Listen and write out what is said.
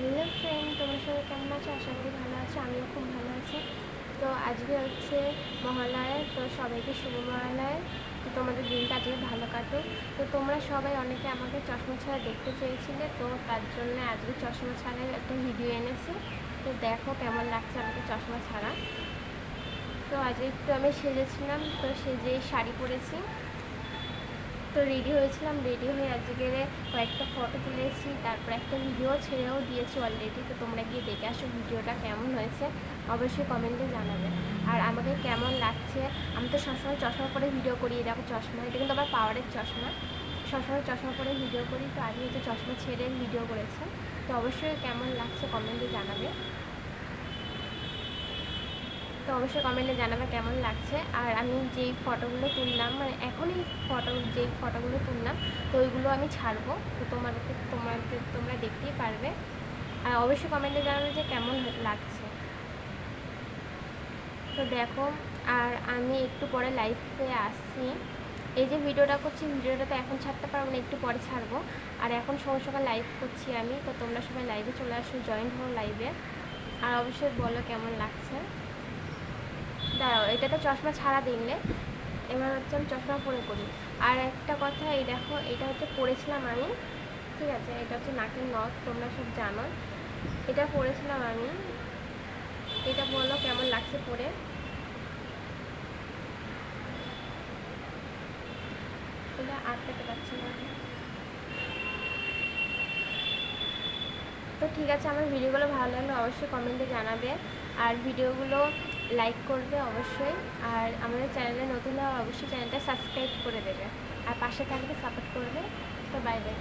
Hello friend তোমার সবাই কেমন আছো? আশা করি ভালো আছো, আমিও খুব ভালো আছি। তো আজকে হচ্ছে মহালয়া, তো সবাইকে শুভ মহালয়া। তো তোমাদের দিনটা আজকে ভালো কাটুক। তো তোমরা সবাই অনেকে আমাকে চশমা ছাড়া দেখতে চেয়েছিলে, তো তার জন্য আজকে চশমা ছাড়ার একটা ভিডিও এনেছি। তো দেখো কেমন লাগছে আমাকে চশমা ছাড়া। তো আজকে একটু আমি সেজেছিলাম, তো সেজে শাড়ি পরেছি। তো রেডি হয়েছিলাম রেডি হয়ে আজকে কয়েকটা ফটো তুলেছি তারপর একটা ভিডিও ছেড়েও দিয়েছি অলরেডি তো তোমরা গিয়ে দেখে আসো ভিডিওটা কেমন হয়েছে, অবশ্যই কমেন্টে জানাবে। আর আমাকে কেমন লাগছে, আমি তো সবসময় চশমা পরে ভিডিও করি দেখো চশমা, এটা কিন্তু আমার পাওয়ারের চশমা, সবসময় চশমা পরে ভিডিও করি, তো আজকে হচ্ছে চশমা ছেড়ে ভিডিও করেছে, তো অবশ্যই কেমন লাগছে কমেন্টে জানাবে। তো অবশ্যই কমেন্টে জানাবে কেমন লাগছে। আর আমি যেই ফটোগুলো তুললাম মানে এখনই ফটো যেই ফটোগুলো তুললাম, তো ওইগুলো আমি ছাড়বো। তো তোমাদেরকে, তোমাদের, তোমরা দেখতেই পারবে। আর অবশ্যই কমেন্টে জানাবে যে কেমন লাগছে। তো দেখো, আর আমি একটু পরে লাইভে আসছি। এই যে ভিডিওটা করছি, ভিডিওটা তো এখন ছাড়তে পারব না, একটু পরে ছাড়বো। আর এখন সঙ্গে সঙ্গে লাইভ করছি আমি, তো তোমরা সবাই লাইভে চলে আসো জয়েন হও লাইভে আর অবশ্যই বলো কেমন লাগছে। দাঁড়াও, এটা তো চশমা ছাড়া দিলে এবার হচ্ছে আমি চশমা পরে করি আর একটা কথা, এই দেখো, এটা হচ্ছে পরেছিলাম আমি। ঠিক আছে, এটা হচ্ছে নাকের নথ তোমরা সব জানো। এটা পরেছিলাম আমি। এটা বলো কেমন লাগছে পরে এটা আটকাতে পারছি না। তো ঠিক আছে, আমার ভিডিওগুলো ভালো লাগলে অবশ্যই কমেন্টে জানাবে। আর ভিডিওগুলো লাইক করবে অবশ্যই। আর আমাদের চ্যানেলে নতুন হলে অবশ্যই চ্যানেলটা সাবস্ক্রাইব করে দেবে। আর পাশে থাকবে সাপোর্ট করবে। তো বাই বাই